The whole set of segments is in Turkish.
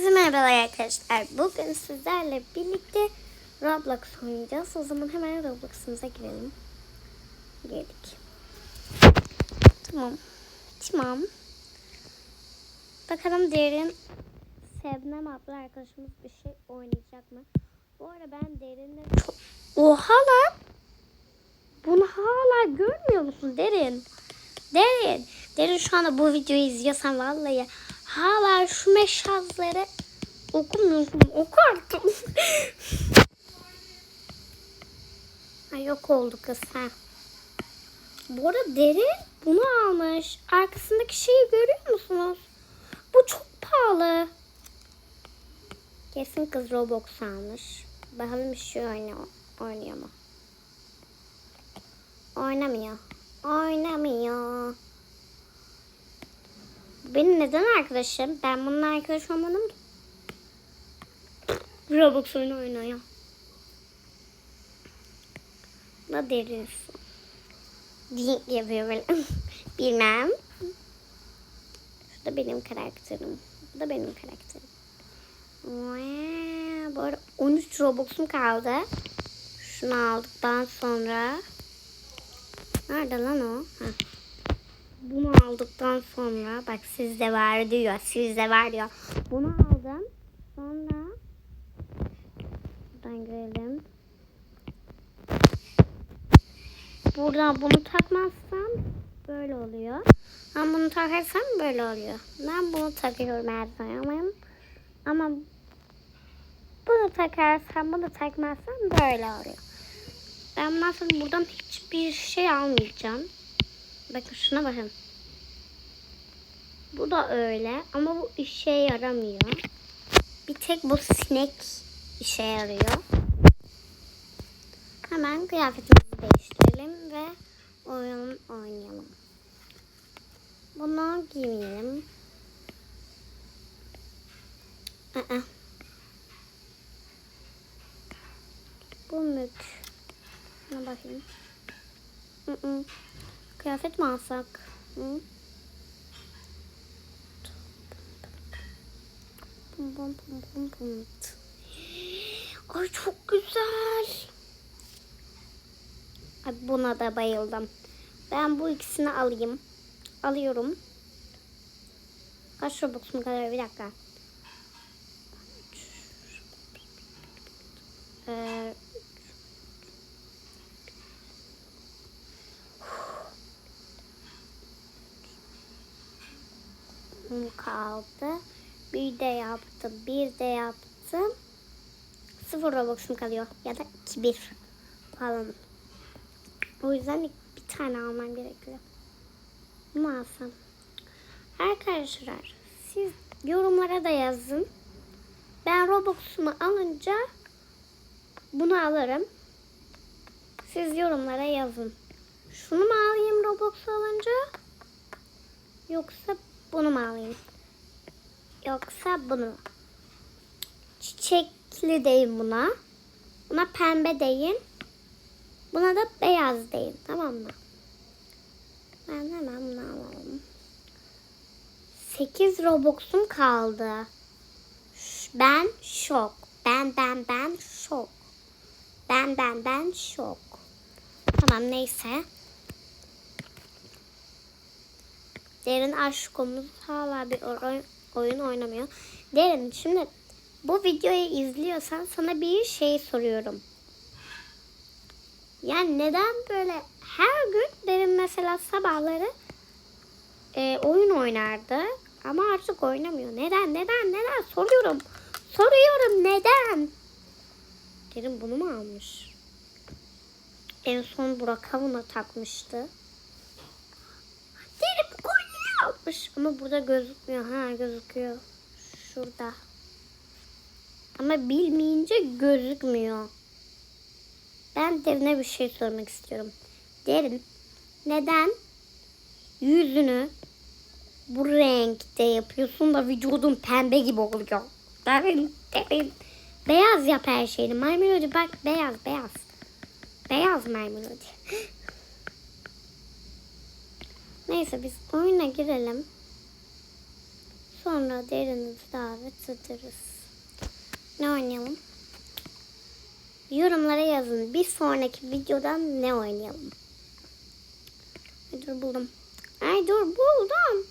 Herkese merhabalar arkadaşlar. Bugün sizlerle birlikte Roblox oynayacağız. O zaman hemen Roblox'umuza girelim. Girdik. Tamam. Tamam. Bakalım derin Sevnem abla arkadaşımız bir şey oynayacak mı? Bu arada ben derinle çok... Oha lan! Bunu hala görmüyor musun Derin? Derin. Derin şu anda bu videoyu izliyorsan vallahi hala şu meşazları okumuyorsun. Oku artık. Ay yok oldu kız ha. Bu arada Derin bunu almış. Arkasındaki şeyi görüyor musunuz? Bu çok pahalı. Kesin kız Roblox almış. Bakalım bir şey oynuyor, oynuyor mu? Oynamıyor. Oynamıyor. Benim neden arkadaşım? Ben bununla arkadaş olmadım ki. Roblox oyunu oynuyor. Ne deriz? Dink yapıyor böyle. Bilmem. Şu da benim karakterim. Bu da benim karakterim. Wow, bu arada 13 Robux'um kaldı. Şunu aldıktan sonra Nerede lan o? Heh. Bunu aldıktan sonra bak sizde var diyor. Sizde var diyor. Bunu aldım. Sonra buradan görelim. Buradan bunu takmazsam böyle oluyor. Ben bunu takarsam böyle oluyor. Ben bunu takıyorum her zaman. Ama bunu takarsam bunu takmazsam böyle oluyor. Ben bundan sonra buradan hiçbir şey almayacağım. Bakın şuna bakın. Bu da öyle ama bu işe yaramıyor. Bir tek bu sinek işe yarıyor. Hemen kıyafetimizi değiştirelim ve oyun oynayalım. Bunu giymeyelim. Aa. Bu mük. Şuna bakayım. Hı -hı. Kıyafet mi alsak? Hı? Pum pum pum pum pum. Ay çok güzel. Ay buna da bayıldım. Ben bu ikisini alayım. Alıyorum. Kaç Robux'um kadar bir dakika. Ee, kaldı. Bir de yaptım. Bir de yaptım. Sıfır Robux'um kalıyor. Ya da iki bir falan. O yüzden bir tane almam gerekiyor. Bunu alsam. Arkadaşlar siz yorumlara da yazın. Ben Robux'umu alınca bunu alırım. Siz yorumlara yazın. Şunu mu alayım Robux alınca? Yoksa bunu mu alayım? Yoksa bunu. Çiçekli deyin buna. Buna pembe deyin. Buna da beyaz deyin. Tamam mı? Ben hemen bunu alalım. 8 Robux'um kaldı. Ben şok. Ben ben ben şok. Ben ben ben şok. Tamam neyse. Derin aşkımız hala bir oyun, oyun oynamıyor. Derin şimdi bu videoyu izliyorsan sana bir şey soruyorum. Yani neden böyle her gün Derin mesela sabahları e, oyun oynardı ama artık oynamıyor. Neden neden neden soruyorum. Soruyorum neden? Derin bunu mu almış? En son Burak Havun'a takmıştı. Derin bu almış. Ama burada gözükmüyor. Ha gözüküyor. Şurada. Ama bilmeyince gözükmüyor. Ben Derin'e bir şey sormak istiyorum. Derin neden yüzünü bu renkte yapıyorsun da vücudun pembe gibi oluyor? Derin, derin. Beyaz yap her şeyini. Melody bak beyaz beyaz. Beyaz My Neyse biz oyuna girelim. Sonra derinizi davet ederiz. Ne oynayalım? Yorumlara yazın. Bir sonraki videodan ne oynayalım? Ay dur buldum. Ay dur buldum.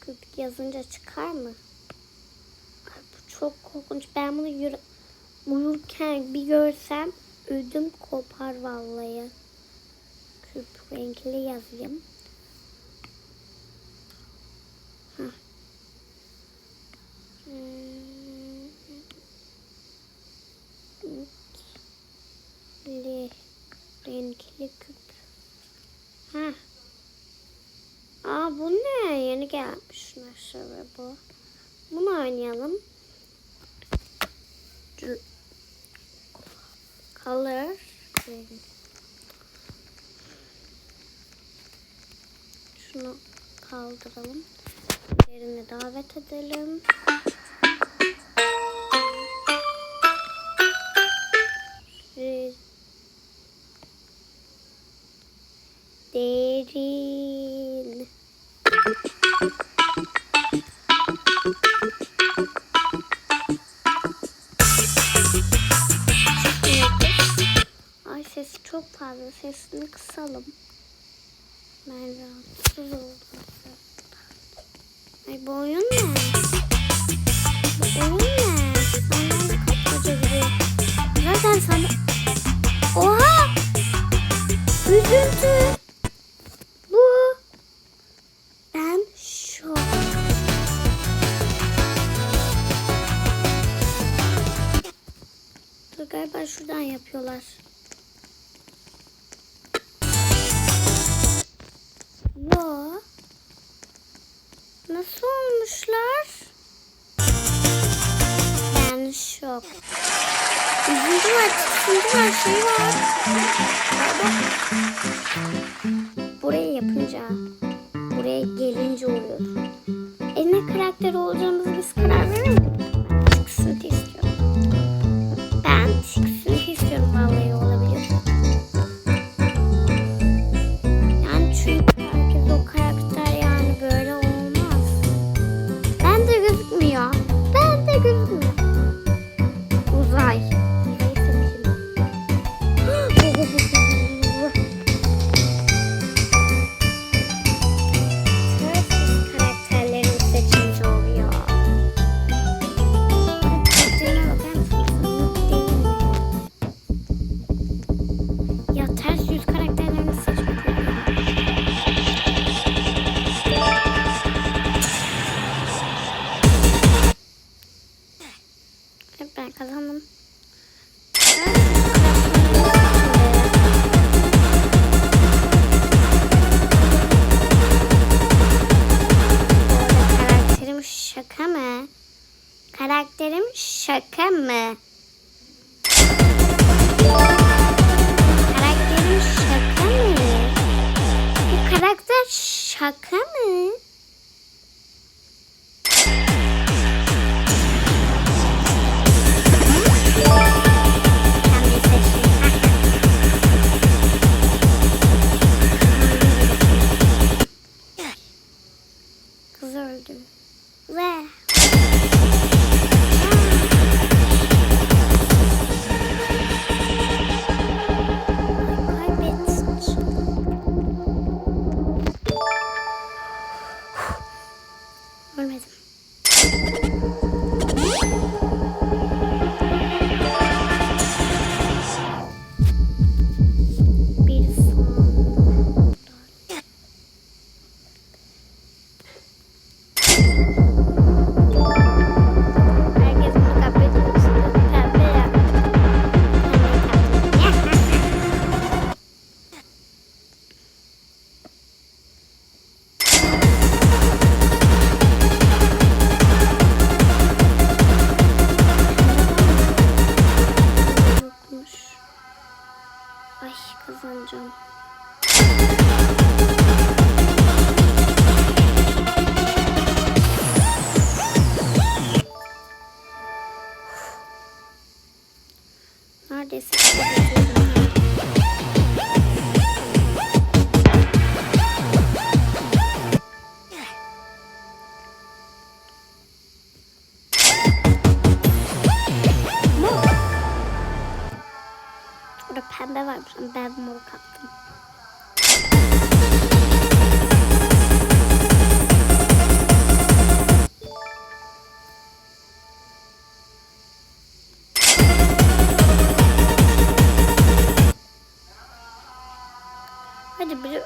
Küp yazınca çıkar mı? Çok korkunç. Ben bunu yürü uyurken bir görsem ödüm kopar vallahi. Küp renkli yazayım. Hmm. Renkli, renkli küp. Ha. Aa bu ne? Yeni gelmiş şöyle bu. Bunu oynayalım. Color. Şunu kaldıralım. Yerini davet edelim. Re- Ben rahatsız oldum. Ay bu oyun ne? Bu oyun ne? Annem kapmaca gibi. Zaten sana... Oha! Üzüntü. Bu. Ben şok. Dur galiba şuradan yapıyorlar. Nasıl olmuşlar? Ben şok. Üzüntü var, tiksinti var, şey var. Buraya Karakterim şaka mı? Karakterim şaka mı? Karakterim şaka mı? Bu karakter şaka mı?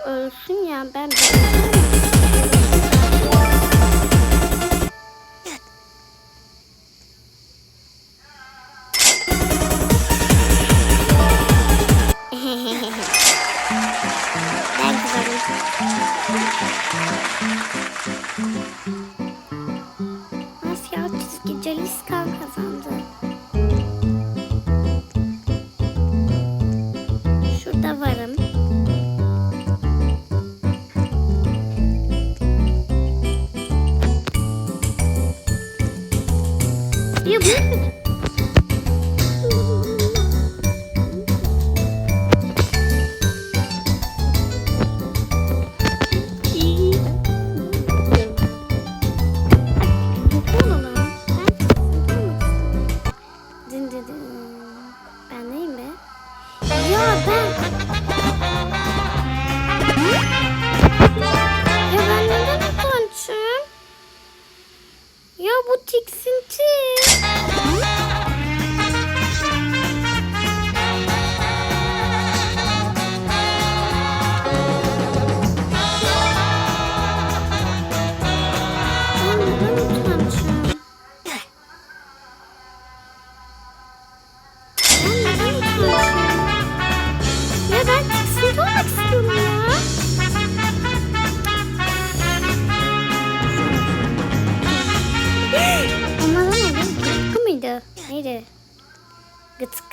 Ölsün ya ben Ya ben... Neden utançım? Ya bu tiksinti.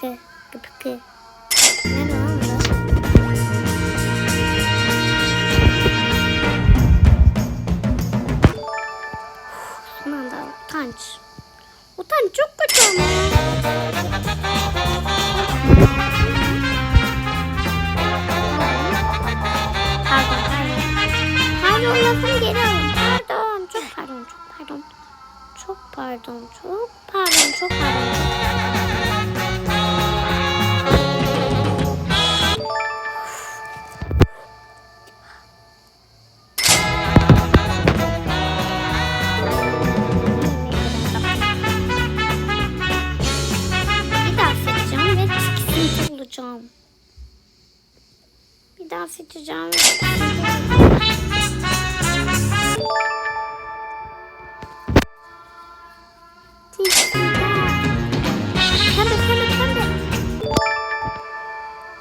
Gıtkı, gıpkı. Ne lan bu? Son anda utanç. Utanç çok kötü ama. Pardon, pardon. Pardon lafımı geri alın. Pardon, çok pardon, çok pardon. Çok pardon, çok pardon, çok pardon. Bir bulacağım. Bir daha seçeceğim ve tiksinti bulacağım.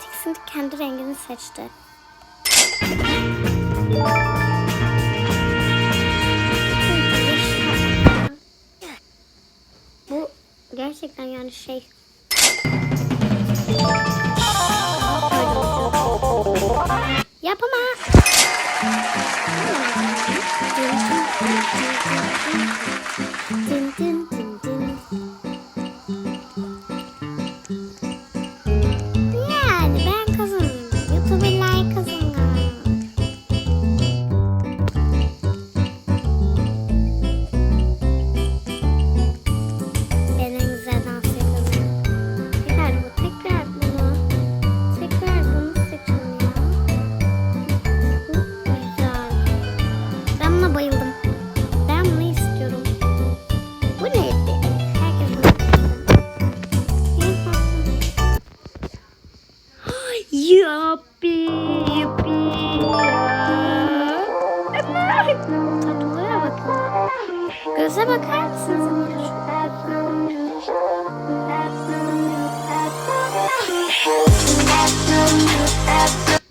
Tiksinti. Kendi rengini seçti. Bu gerçekten yani şey. やぽま Ya. Evet. Tatlıya bakın. Göze bakar mısınız? Şarkı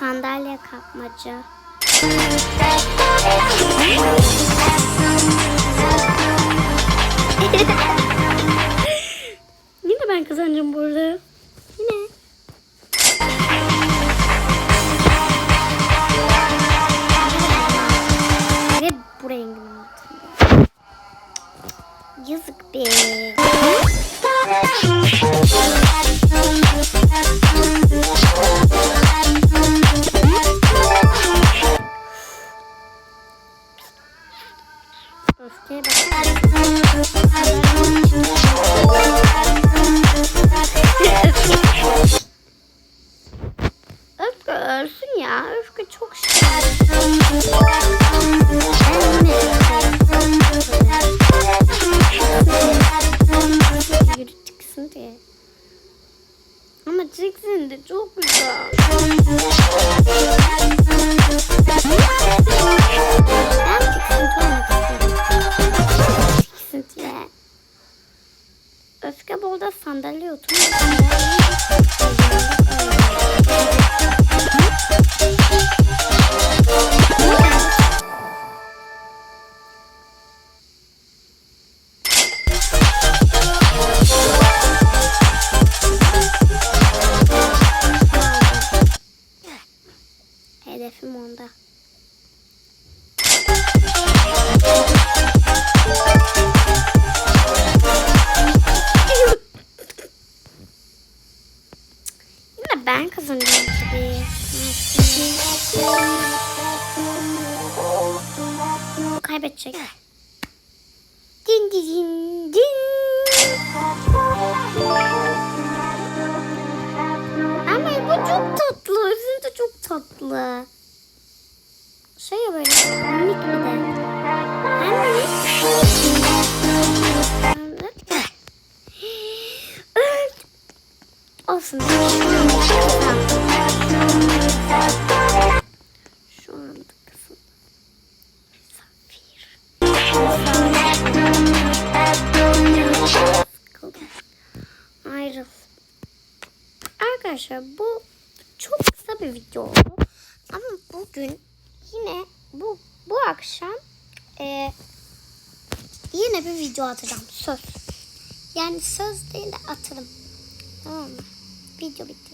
sandalye kapmaca. Yine ben kazanacağım burada. Yine. Ve bu rengin altında. Yazık be. öfke ölsün ya. Öfke çok şey. Yürü çıksın diye. Ama çıksın de çok güzel. Ben çıksın olmadı. Öfke bolda sandalye oturmuyor. Bu kaybedecek. Din din din din. Ama bu çok tatlı. Üzüntü çok tatlı. Şey böyle minik bir de. Hem minik. Evet. Olsun. Arkadaşlar bu çok kısa bir video oldu. Ama bugün yine bu bu akşam e, yine bir video atacağım. Söz. Yani söz değil de atarım. Tamam mı? Video bitti.